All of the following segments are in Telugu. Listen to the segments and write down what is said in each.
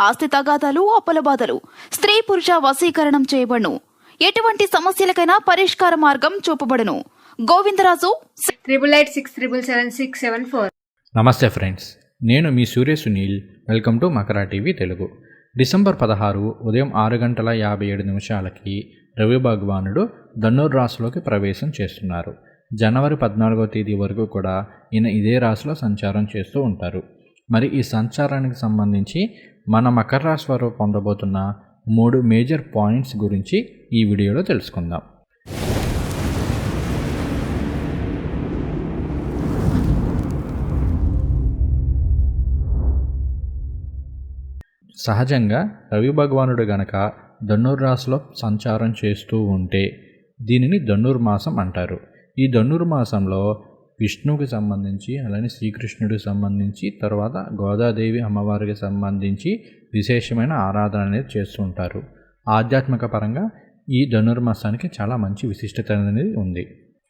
ఆస్తి తగాదాలు అప్పుల బాధలు. స్త్రీ పురుష వశీకరణం చేయబడును. ఎటువంటి సమస్యలకైనా పరిష్కార మార్గం చూపబడును. Govindaraju triple eight six triple seven six seven four నమస్తే ఫ్రెండ్స్. నేను మీ Surya Sunil. Welcome to Makara TV Telugu. December పదహారు ఉదయం ఆరు గంటల యాభై ఏడు నిమిషాలకి రవి భగవానుడు ధనుర్ రాశిలోకి ప్రవేశం చేస్తున్నారు. జనవరి పద్నాలుగో తేదీ వరకు కూడా ఈయన ఇదే రాశిలో సంచారం చేస్తూ ఉంటారు. మరి ఈ సంచారానికి సంబంధించి మన మకర రాశి వారు పొందబోతున్న మూడు మేజర్ పాయింట్స్ గురించి ఈ వీడియోలో తెలుసుకుందాం. సహజంగా రవి భగవానుడు గనక ధనుర్రాశిలో సంచారం చేస్తూ ఉంటే దీనిని ధనుర్మాసం అంటారు. ఈ ధనుర్మాసంలో విష్ణువుకి సంబంధించి అలానే శ్రీకృష్ణుడికి సంబంధించి తర్వాత గోదాదేవి అమ్మవారికి సంబంధించి విశేషమైన ఆరాధన అనేది చేస్తూ ఉంటారు. ఆధ్యాత్మిక పరంగా ఈ ధనుర్మాసానికి చాలా మంచి విశిష్టత అనేది ఉంది.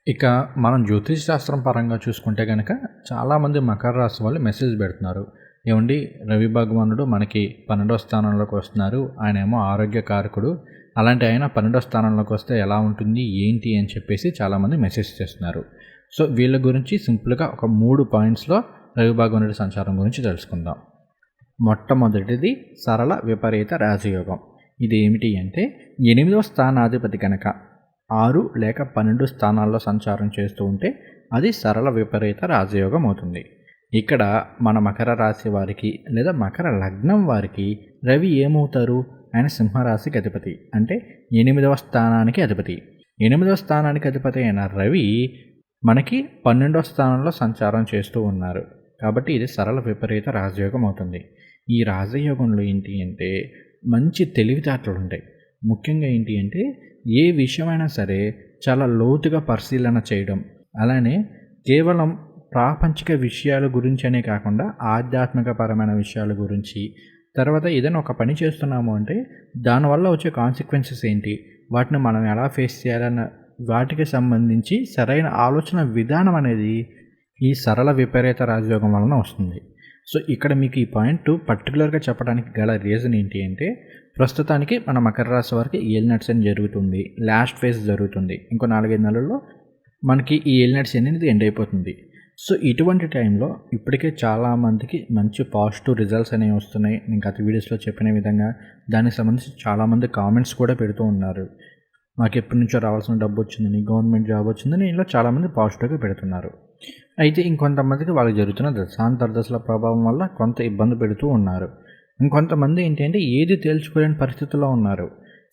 ఇక మనం జ్యోతిష్ శాస్త్రం పరంగా చూసుకుంటే కనుక చాలామంది మకర రాశి వాళ్ళు మెసేజ్ పెడుతున్నారు. ఏమండి రవి భగవానుడు మనకి పన్నెండో స్థానంలోకి వస్తున్నారు. ఆయన ఏమో ఆరోగ్య కారకుడు. అలాంటి ఆయన పన్నెండో స్థానంలోకి వస్తే ఎలా ఉంటుంది ఏంటి అని చెప్పేసి చాలామంది మెసేజ్ చేస్తున్నారు. సో వీళ్ళ గురించి సింపుల్గా ఒక మూడు పాయింట్స్లో రవి భగవానుడి సంచారం గురించి తెలుసుకుందాం. మొట్టమొదటిది సరళ విపరీత రాజయోగం. ఇది ఏమిటి అంటే ఎనిమిదవ స్థానాధిపతి కనుక ఆరు లేక పన్నెండు స్థానాల్లో సంచారం చేస్తూ ఉంటే అది సరళ విపరీత రాజయోగం అవుతుంది. ఇక్కడ మన మకర రాశి వారికి లేదా మకర లగ్నం వారికి రవి ఏమవుతారు? ఆయన సింహరాశికి అధిపతి. అంటే ఎనిమిదవ స్థానానికి అధిపతి. ఎనిమిదవ స్థానానికి అధిపతి అయిన రవి మనకి పన్నెండవ స్థానంలో సంచారం చేస్తూ ఉన్నారు. కాబట్టి ఇది సరళ విపరీత రాజయోగం అవుతుంది. ఈ రాజయోగంలో ఏంటి అంటే మంచి తెలివితేటలు ఉంటాయి. ముఖ్యంగా ఏంటి అంటే ఏ విషయమైనా సరే చాలా లోతుగా పరిశీలన చేయడం. అలానే కేవలం ప్రాపంచిక విషయాల గురించి అనే కాకుండా ఆధ్యాత్మిక పరమైన విషయాల గురించి తర్వాత ఏదైనా ఒక పని చేస్తున్నాము అంటే దానివల్ల వచ్చే కాన్సిక్వెన్సెస్ ఏంటి? వాటిని మనం ఎలా ఫేస్ చేయాలన్న వాటికి సంబంధించి సరైన ఆలోచన విధానం అనేది ఈ సరళ విపరీత రాజయోగం వలన వస్తుంది. సో ఇక్కడ మీకు ఈ పాయింట్ పర్టికులర్గా చెప్పడానికి గల రీజన్ ఏంటి అంటే ప్రస్తుతానికి మన మకర రాశి వారికి ఏలినట్స్ అని జరుగుతుంది. లాస్ట్ ఫేజ్ జరుగుతుంది. ఇంకో నాలుగైదు నెలల్లో మనకి ఈ ఏలినట్స్ అనేది ఎండ్ అయిపోతుంది. సో ఇటువంటి టైంలో ఇప్పటికే చాలామందికి మంచి పాజిటివ్ రిజల్ట్స్ అనేవి వస్తున్నాయి. నేను గత వీడియోస్లో చెప్పిన విధంగా దానికి సంబంధించి చాలామంది కామెంట్స్ కూడా పెడుతూ ఉన్నారు. నాకు ఎప్పటి నుంచో రావాల్సిన డబ్బు వచ్చిందని గవర్నమెంట్ జాబ్ వచ్చిందని ఇలా చాలామంది పాజిటివ్గా పెడుతున్నారు. అయితే ఇంకొంతమందికి వాళ్ళకి జరుగుతున్న దశాంతర్దశల ప్రభావం వల్ల కొంత ఇబ్బంది పెడుతూ ఉన్నారు. ఇంకొంతమంది ఏంటంటే ఏది తేల్చుకోలేని పరిస్థితుల్లో ఉన్నారు.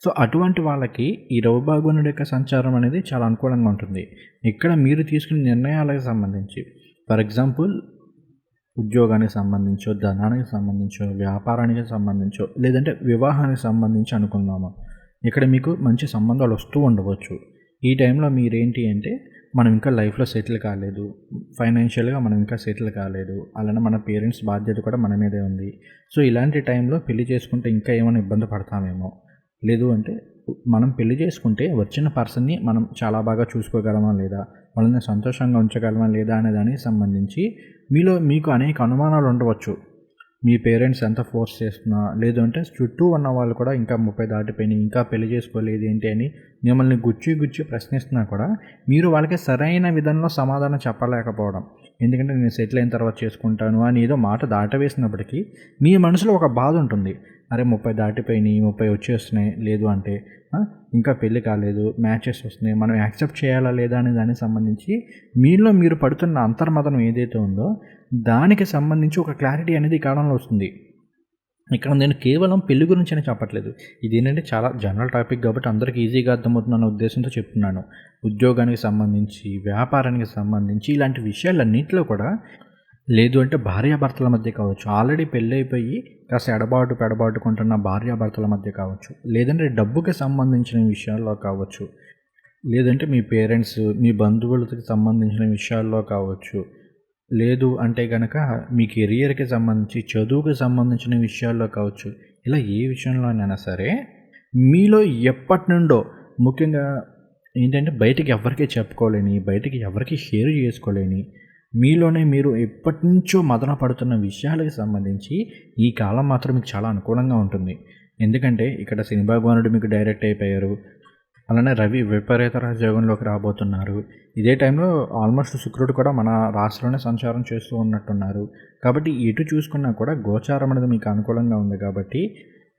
సో అటువంటి వాళ్ళకి ఈ రవిభాగునుడి యొక్క సంచారం అనేది చాలా అనుకూలంగా ఉంటుంది. ఇక్కడ మీరు తీసుకునే నిర్ణయాలకు సంబంధించి ఫర్ ఎగ్జాంపుల్ ఉద్యోగానికి సంబంధించో ధనానికి సంబంధించో వ్యాపారానికి సంబంధించో లేదంటే వివాహానికి సంబంధించి అనుకుందాము. ఇక్కడ మీకు మంచి సంబంధాలు వస్తూ ఉండవచ్చు. ఈ టైంలో మీరేంటి అంటే మనం ఇంకా లైఫ్లో సెటిల్ కాలేదు. ఫైనాన్షియల్గా మనం ఇంకా సెటిల్ కాలేదు. అలానే మన పేరెంట్స్ బాధ్యత కూడా మన మీదే ఉంది. సో ఇలాంటి టైంలో పెళ్ళి చేసుకుంటే ఇంకా ఏమైనా ఇబ్బంది పడతామేమో. లేదు అంటే మనం పెళ్ళి చేసుకుంటే వచ్చిన పర్సన్ని మనం చాలా బాగా చూసుకోగలమా లేదా? వాళ్ళని సంతోషంగా ఉంచగలమా లేదా అనే దానికి సంబంధించి మీలో మీకు అనేక అనుమానాలు ఉండవచ్చు. మీ పేరెంట్స్ ఎంత ఫోర్స్ చేస్తున్నా లేదంటే చుట్టూ ఉన్న వాళ్ళు కూడా ఇంకా ముప్పై దాటిపోయినాయి ఇంకా పెళ్ళి చేసుకోలేదు ఏంటి అని మిమ్మల్ని గుచ్చి గుచ్చి ప్రశ్నిస్తున్నా కూడా మీరు వాళ్ళకి సరైన విధంలో సమాధానం చెప్పలేకపోవడం. ఎందుకంటే నేను సెటిల్ అయిన తర్వాత చేసుకుంటాను అని ఏదో మాట దాటవేసినప్పటికీ మీ మనసులో ఒక బాధ ఉంటుంది. అరే ముప్పై దాటిపోయినాయి ముప్పై వచ్చేస్తున్నాయి లేదు అంటే ఇంకా పెళ్ళి కాలేదు మ్యాచెస్ వస్తున్నాయి మనం యాక్సెప్ట్ చేయాలా లేదా అనే దానికి సంబంధించి మీలో మీరు పడుతున్న అంతర్మతనం ఏదైతే ఉందో దానికి సంబంధించి ఒక క్లారిటీ అనేది ఈ కాలంలో వస్తుంది. ఇక్కడ నేను కేవలం పెళ్ళి గురించి చెప్పట్లేదు. ఇది ఏంటంటే చాలా జనరల్ టాపిక్ కాబట్టి అందరికీ ఈజీగా అర్థమవుతుందన్న ఉద్దేశంతో చెప్తున్నాను. ఉద్యోగానికి సంబంధించి వ్యాపారానికి సంబంధించి ఇలాంటి విషయాలన్నింటిలో కూడా లేదు అంటే భార్యాభర్తల మధ్య కావచ్చు. ఆల్రెడీ పెళ్ళైపోయి కాస్త ఎడబాటు పెడబాటుకుంటున్న భార్యాభర్తల మధ్య కావచ్చు. లేదంటే డబ్బుకి సంబంధించిన విషయాల్లో కావచ్చు. లేదంటే మీ పేరెంట్స్ మీ బంధువులకి సంబంధించిన విషయాల్లో కావచ్చు. లేదు అంటే కనుక మీ కెరియర్కి సంబంధించి చదువుకి సంబంధించిన విషయాల్లో కావచ్చు ఇలా ఏ విషయంలోనైనా సరే మీలో ఎప్పటి నుండో ముఖ్యంగా ఏంటంటే బయటికి ఎవరికి చెప్పుకోలేని బయటికి ఎవరికి షేర్ చేసుకోలేని మీలోనే మీరు ఎప్పటి నుంచో మదన పడుతున్న విషయాలకు సంబంధించి ఈ కాలం మాత్రం మీకు చాలా అనుకూలంగా ఉంటుంది. ఎందుకంటే ఇక్కడ శని భగవానుడు మీకు డైరెక్ట్ అయిపోయారు అలానే రవి విపరీత రాజయోగంలోకి రాబోతున్నారు. ఇదే టైంలో ఆల్మోస్ట్ శుక్రుడు కూడా మన రాశిలోనే సంచారం చేస్తూ ఉన్నట్టున్నారు. కాబట్టి ఎటు చూసుకున్నా కూడా గోచారం అనేది మీకు అనుకూలంగా ఉంది కాబట్టి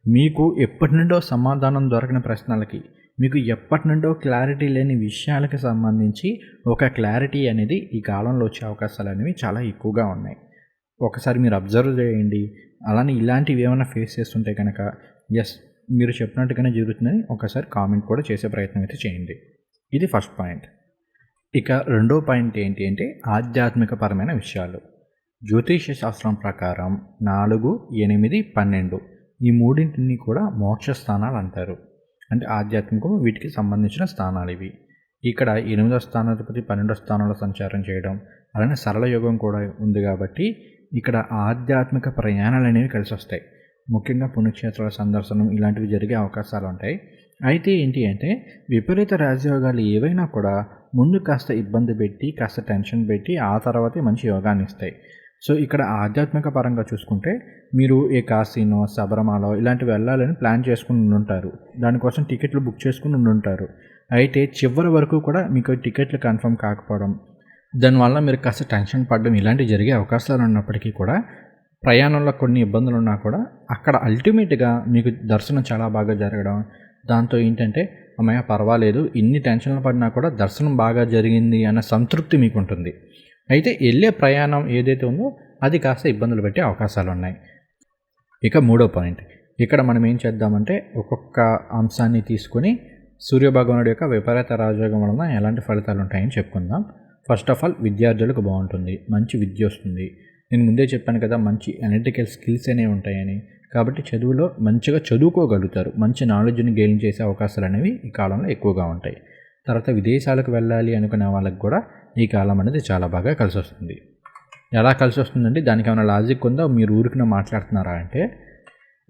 మీకు ఎప్పటి నుండో సమాధానం దొరకని ప్రశ్నలకి మీకు ఎప్పటి నుండో క్లారిటీ లేని విషయాలకు సంబంధించి ఒక క్లారిటీ అనేది ఈ కాలంలో వచ్చే అవకాశాలు అనేవి చాలా ఎక్కువగా ఉన్నాయి. ఒకసారి మీరు అబ్జర్వ్ చేయండి. అలానే ఇలాంటివి ఏమైనా ఫేస్ చేస్తుంటే కనుక ఎస్ మీరు చెప్పినట్టుగానే జరుగుతుందని ఒకసారి కామెంట్ కూడా చేసే ప్రయత్నం అయితే చేయండి. ఇది ఫస్ట్ పాయింట్. ఇక రెండో పాయింట్ ఏంటి అంటే ఆధ్యాత్మికపరమైన విషయాలు. జ్యోతిష శాస్త్రం ప్రకారం నాలుగు ఎనిమిది పన్నెండు ఈ మూడింటిని కూడా మోక్ష స్థానాలు అంటారు. అంటే ఆధ్యాత్మికం వీటికి సంబంధించిన స్థానాలు ఇవి. ఇక్కడ ఎనిమిదో స్థానాధిపతి పన్నెండో స్థానంలో సంచారం చేయడం అలానే సరళ యోగం కూడా ఉంది కాబట్టి ఇక్కడ ఆధ్యాత్మిక ప్రయాణాలు అనేవి కలిసి వస్తాయి ముఖ్యంగా పుణ్యక్షేత్రాల సందర్శనం ఇలాంటివి జరిగే అవకాశాలు ఉంటాయి అయితే ఏంటి అంటే విపరీత రాజయోగాలు ఏవైనా కూడా ముందు కాస్త ఇబ్బంది పెట్టి కాస్త టెన్షన్ పెట్టి ఆ తర్వాతే మంచి యోగాన్ని ఇస్తాయి. సో ఇక్కడ ఆధ్యాత్మిక పరంగా చూసుకుంటే మీరు ఏ కాశీనో శబరమాలో ఇలాంటివి వెళ్ళాలని ప్లాన్ చేసుకుని ఉంటారు దానికోసం టికెట్లు బుక్ చేసుకుని ఉంటారు అయితే చివరి వరకు కూడా మీకు టికెట్లు కన్ఫర్మ్ కాకపోవడం దానివల్ల మీరు కాస్త టెన్షన్ పడడం ఇలాంటివి జరిగే అవకాశాలు ఉన్నప్పటికీ కూడా ప్రయాణంలో కొన్ని ఇబ్బందులు ఉన్నా కూడా అక్కడ అల్టిమేట్గా మీకు దర్శనం చాలా బాగా జరగడం. దాంతో ఏంటంటే అమ్మయ్య పర్వాలేదు ఇన్ని టెన్షన్లు పడినా కూడా దర్శనం బాగా జరిగింది అన్న సంతృప్తి మీకు ఉంటుంది అయితే వెళ్ళే ప్రయాణం ఏదైతే ఉందో అది కాస్త ఇబ్బందులు పెట్టే అవకాశాలు ఉన్నాయి ఇక మూడో పాయింట్ ఇక్కడ మనం ఏం చేద్దామంటే ఒక్కొక్క అంశాన్ని తీసుకొని సూర్యభగవానుడి యొక్క విపరీత రాజయోగం వలన ఎలాంటి ఫలితాలు ఉంటాయని చెప్పుకుందాం. ఫస్ట్ ఆఫ్ ఆల్ విద్యార్థులకు బాగుంటుంది. మంచి విద్య వస్తుంది. నేను ముందే చెప్పాను కదా మంచి అనలిటికల్ స్కిల్స్ అనేవి ఉంటాయని. కాబట్టి చదువులో మంచిగా చదువుకోగలుగుతారు. మంచి నాలెడ్జ్ని గెయిన్ చేసే అవకాశాలు అనేవి ఈ కాలంలో ఎక్కువగా ఉంటాయి. తర్వాత విదేశాలకు వెళ్ళాలి అనుకునే వాళ్ళకి కూడా ఈ కాలం అనేది చాలా బాగా కలిసి వస్తుంది. ఎలా కలిసి వస్తుందంటే దానికి ఏమైనా లాజిక్ ఉందో? మీరు ఊరికిన మాట్లాడుతున్నారా అంటే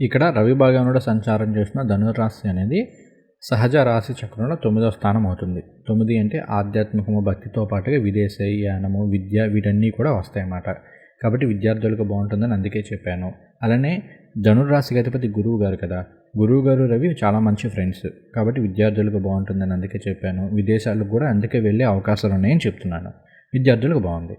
ఇక్కడ రవి భాగంలో సంచారం చేసిన ధనురాశి అనేది సహజ రాశి చక్రంలో తొమ్మిదవ స్థానం అవుతుంది. తొమ్మిది అంటే ఆధ్యాత్మికము భక్తితో పాటుగా విదేశీయానము విద్య వీటన్నీ కూడా వస్తాయన్నమాట. కాబట్టి విద్యార్థులకు బాగుంటుందని అందుకే చెప్పాను. అలానే ధనుర్రాశి అధిపతి గురువు గారు కదా గురువు గారు రవి చాలా మంచి ఫ్రెండ్స్ కాబట్టి విద్యార్థులకు బాగుంటుందని అందుకే చెప్పాను. విదేశాలకు కూడా అందుకే వెళ్ళే అవకాశాలు ఉన్నాయని చెప్తున్నాను. విద్యార్థులకు బాగుంది.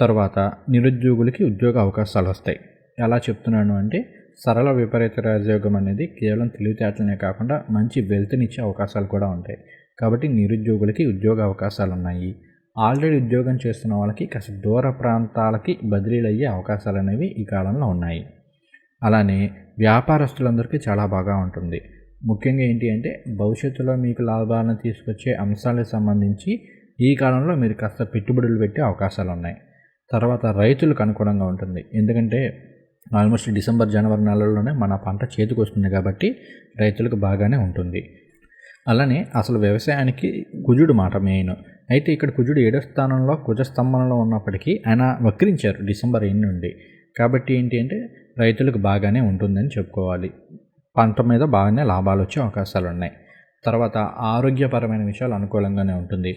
తర్వాత నిరుద్యోగులకి ఉద్యోగ అవకాశాలు వస్తాయి. ఎలా చెప్తున్నాను అంటే సరళ విపరీత రాజయోగం అనేది కేవలం తెలివితేటలనే కాకుండా మంచి వెల్త్నిచ్చే అవకాశాలు కూడా ఉంటాయి. కాబట్టి నిరుద్యోగులకి ఉద్యోగ అవకాశాలు ఉన్నాయి. ఆల్రెడీ ఉద్యోగం చేస్తున్న వాళ్ళకి కాస్త దూర ప్రాంతాలకి బదిలీలు అయ్యే అవకాశాలు అనేవి ఈ కాలంలో ఉన్నాయి. అలానే వ్యాపారస్తులందరికీ చాలా బాగా ఉంటుంది. ముఖ్యంగా ఏంటి అంటే భవిష్యత్తులో మీకు లాభాలను తీసుకొచ్చే అంశాలకు సంబంధించి ఈ కాలంలో మీరు కాస్త పెట్టుబడులు పెట్టే అవకాశాలు ఉన్నాయి. తర్వాత రైతులకు అనుకూలంగా ఉంటుంది. ఎందుకంటే ఆల్మోస్ట్ డిసెంబర్ జనవరి నెలల్లోనే మన పంట చేతికి వస్తుంది కాబట్టి రైతులకు బాగానే ఉంటుంది. అలానే అసలు వ్యవసాయానికి కుజుడు మాట మెయిన్. అయితే ఇక్కడ కుజుడు ఏడో స్థానంలో కుజస్తంభంలో ఉన్నప్పటికీ ఆయన వక్రించారు డిసెంబర్ ఎన్ని నుండి. కాబట్టి ఏంటి అంటే రైతులకు బాగానే ఉంటుందని చెప్పుకోవాలి. పంట మీద బాగానే లాభాలు వచ్చే అవకాశాలు ఉన్నాయి. తర్వాత ఆరోగ్యపరమైన విషయాలు అనుకూలంగానే ఉంటుంది.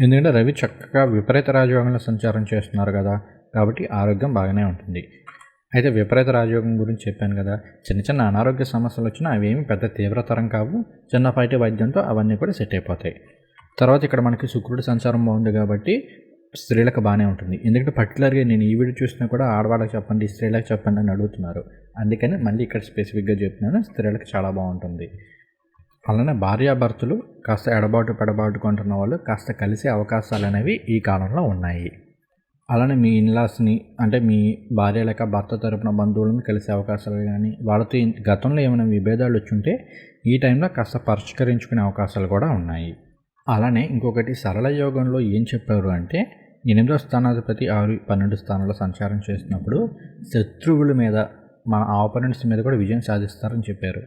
ఎందుకంటే రవి చక్కగా విపరీత రాజయోగంలో సంచారం చేస్తున్నారు కదా కాబట్టి ఆరోగ్యం బాగానే ఉంటుంది. అయితే విపరీత రాజయోగం గురించి చెప్పాను కదా చిన్న చిన్న అనారోగ్య సమస్యలు వచ్చినా అవేమి పెద్ద తీవ్రతరం కావు. చిన్నపాటి వైద్యంతో అవన్నీ కూడా సెట్ అయిపోతాయి. తర్వాత ఇక్కడ మనకి శుక్రుడి సంచారం బాగుంది కాబట్టి స్త్రీలకు బాగానే ఉంటుంది. ఎందుకంటే పర్టికులర్గా నేను ఈ వీడియో చూసినా కూడా ఆడవాళ్ళకి చెప్పండి స్త్రీలకు చెప్పండి అని అడుగుతున్నారు. అందుకని మళ్ళీ ఇక్కడ స్పెసిఫిక్గా చెప్తున్నాను స్త్రీలకు చాలా బాగుంటుంది. అలానే భార్యాభర్తలు కాస్త ఎడబాటు పెడబాటు కొంటున్న వాళ్ళు కాస్త కలిసే అవకాశాలు అనేవి ఈ కాలంలో ఉన్నాయి. అలానే మీ ఇన్లాస్ని అంటే మీ భార్య లేక భర్త తరపున బంధువులను కలిసే అవకాశాలు కానీ వాళ్ళతో గతంలో ఏమైనా విభేదాలు వచ్చుంటే ఈ టైంలో కాస్త పరిష్కరించుకునే అవకాశాలు కూడా ఉన్నాయి. అలానే ఇంకొకటి సరళ యోగంలో ఏం చెప్పారు అంటే ఎనిమిదో స్థానాధిపతి ఆరు పన్నెండు స్థానాల్లో సంచారం చేసినప్పుడు శత్రువుల మీద మన ఆపోనెంట్స్ మీద కూడా విజయం సాధిస్తారని చెప్పారు.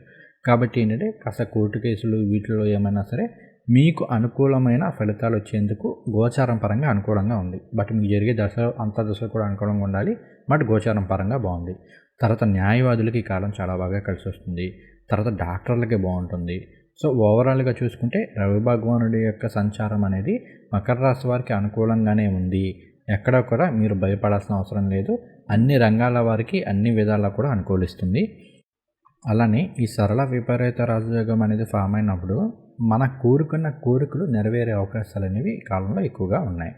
కాబట్టి ఏంటంటే కాస్త కోర్టు కేసులు వీటిలో ఏమైనా సరే మీకు అనుకూలమైన ఫలితాలు వచ్చేందుకు గోచారం పరంగా అనుకూలంగా ఉంది. బట్ మీకు జరిగే దశ అంత దశలు కూడా అనుకూలంగా ఉండాలి. బట్ గోచారం పరంగా బాగుంది. తర్వాత న్యాయవాదులకి ఈ కాలం చాలా బాగా కలిసి వస్తుంది తర్వాత డాక్టర్లకి బాగుంటుంది. సో ఓవరాల్గా చూసుకుంటే రవి భగవానుడి యొక్క సంచారం అనేది మకర రాశి వారికి అనుకూలంగానే ఉంది. ఎక్కడ కూడా మీరు భయపడాల్సిన అవసరం లేదు. అన్ని రంగాల వారికి అన్ని విధాలా కూడా అనుకూలిస్తుంది. అలానే ఈ సరళ విపరీత రాజయోగం అనేది ఫామ్ అయినప్పుడు మన కోరుకున్న కోరికలు నెరవేరే అవకాశాలు అనేవి ఈ కాలంలో ఎక్కువగా ఉన్నాయి.